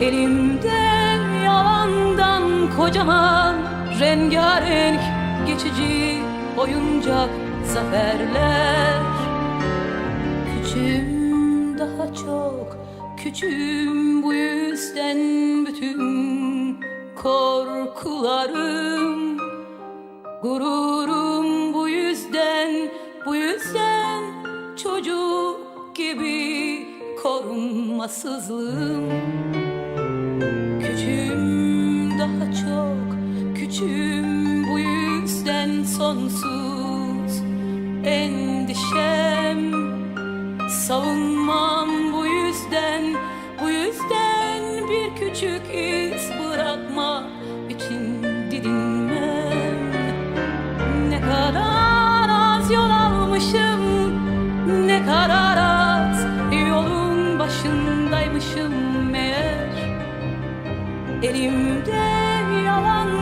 Elimde yalandan kocaman Rengarenk geçici oyuncak zaferler. Küçüğüm daha çok küçüğüm bu yüzden bütün korkularım. Gururum bu yüzden, bu yüzden çocuk gibi korunmasızlığım küçüğüm bu yüzden sonsuz. Endişem Savunmam bu yüzden, bu yüzden bir küçük iz bırakma için didinmem. Ne kadar az yol almışım, ne kadar az yolun başındaymışım. Meğer Elimde yalandan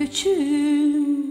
küçüğüm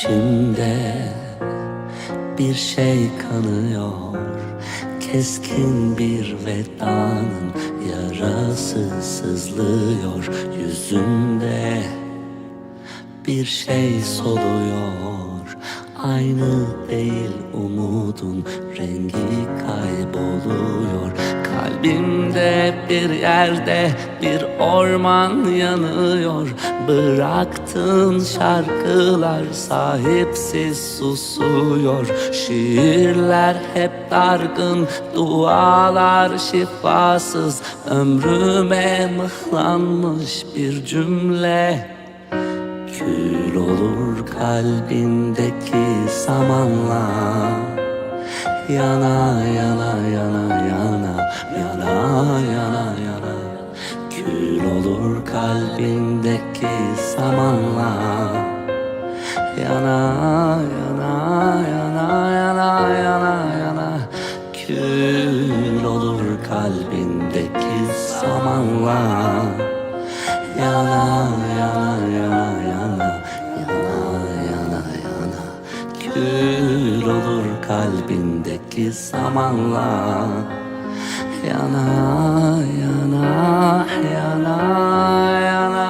İçimde bir şey kanıyor. Keskin bir vedanın yarası sızlıyor. Yüzümde bir şey soluyor. Aynı değil umudun rengi kayboluyor Kalbimde bir yerde bir orman yanıyor. Bıraktığın şarkılar sahipsiz susuyor. Şiirler hep dargın, dualar şifasız. Ömrüme mıhlanmış bir cümle. Kül olur kalbindeki samanla Yana yana yana yana Yana yana yana Kül olur kalbindeki zamanla. Yana yana yana yana yana yana. Kül olur kalbindeki zamanla. Yana yana yana yana. Yana yana yana. Kül olur kalbindeki zamanla yana yana yana yana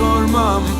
Bana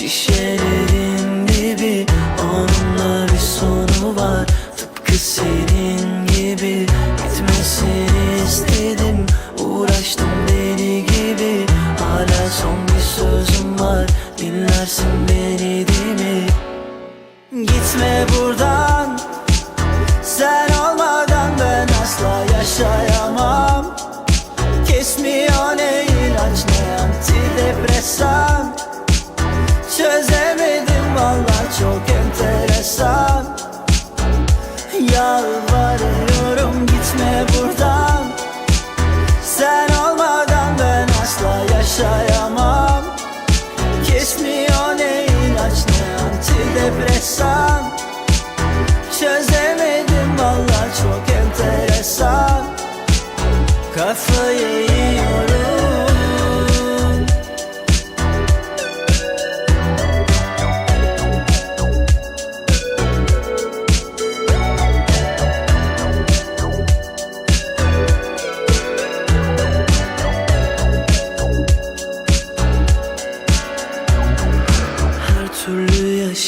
Şişelerin dibi Onunla bir sonu var. Tıpkı senin gibi Gitmesini istedim. Uğraştım deli gibi Hala son bir sözüm var. Dinlersin beni değil mi? Gitme buradan Sen olmadan ben asla yaşayamam. Kesmiyor ne ilaç ne antidepresan çok enteresan. Yalvarıyorum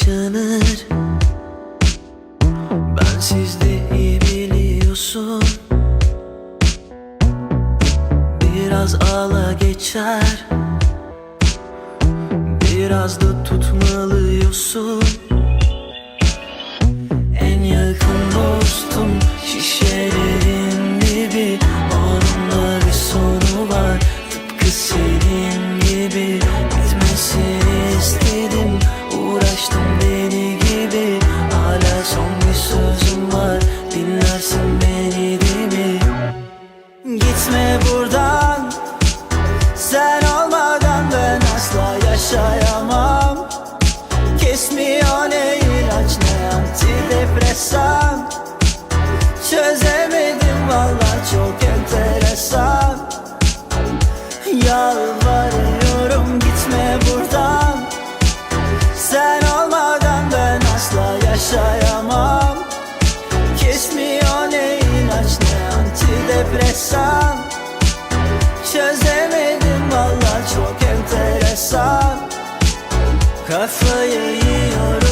yaşanır. Ben sizde iyi biliyorsun. Biraz ağla geçer. Biraz da tutmalıyorsun yaşayamam. Kesmiyor ne ilaç ne antidepresan. Çözemedim valla çok enteresan. Yalvarıyorum gitme buradan. Sen olmadan ben asla yaşayamam. Kesmiyor ne ilaç ne antidepresan. Çözemedim valla çok yaşasan Kafayı yiyorum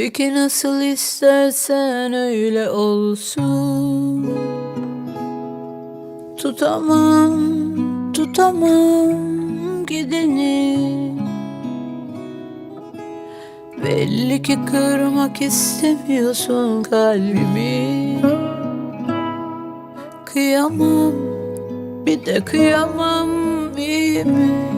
Peki nasıl istersen öyle olsun. Tutamam, tutamam gideni. Belli ki kırmak istemiyorsun kalbimi. Kıyamam, bir de kıyamam iyi mi?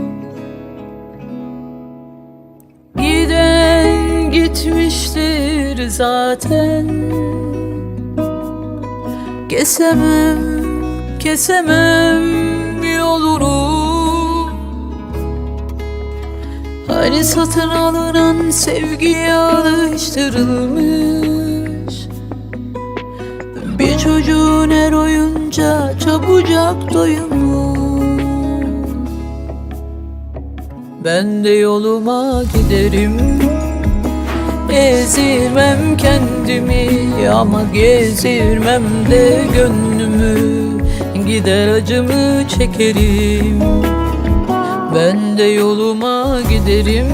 Gitmiştir zaten. Kesemem, kesemem yolunu. Hani satın alınan sevgiye alıştırılmış. Bir çocuğun her oyunca çabucak doyumlu ben de yoluma giderim Ezirmem kendimi ama gezirmem de gönlümü. Gider acımı çekerim. Ben de yoluma giderim.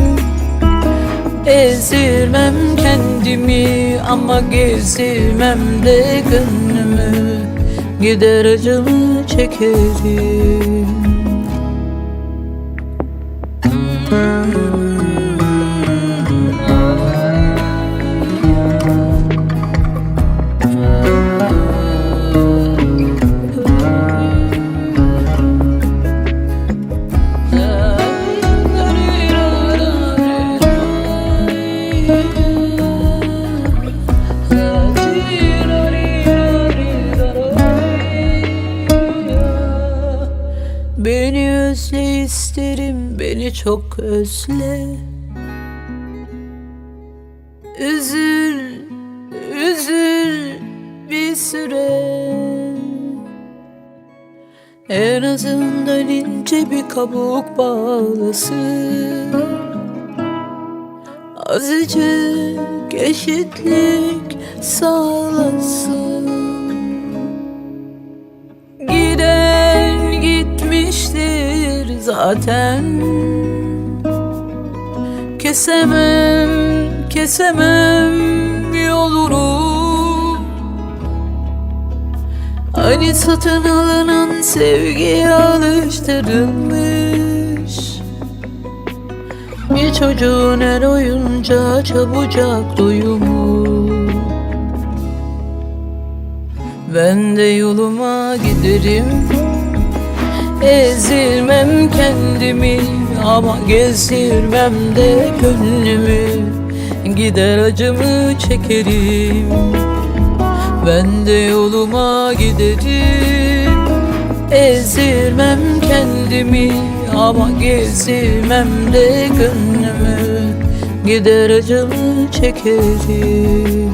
Ezirmem kendimi ama gezirmem de gönlümü. Gider acımı çekerim. Beni çok özle. Üzül, üzül bir süre. En azından ince bir kabuk bağlasın. Azıcık eşitlik sağlasın zaten. Kesemem, kesemem yolunu. Hani satın alınan sevgiye alıştırılmış. Bir çocuğun her oyuncağı çabucak doyumu Ben de yoluma giderim Ezilmem kendimi ama gezdirmem de gönlümü. Gider acımı çekerim. Ben de yoluma giderim. Ezilmem kendimi ama gezdirmem de gönlümü. Gider acımı çekerim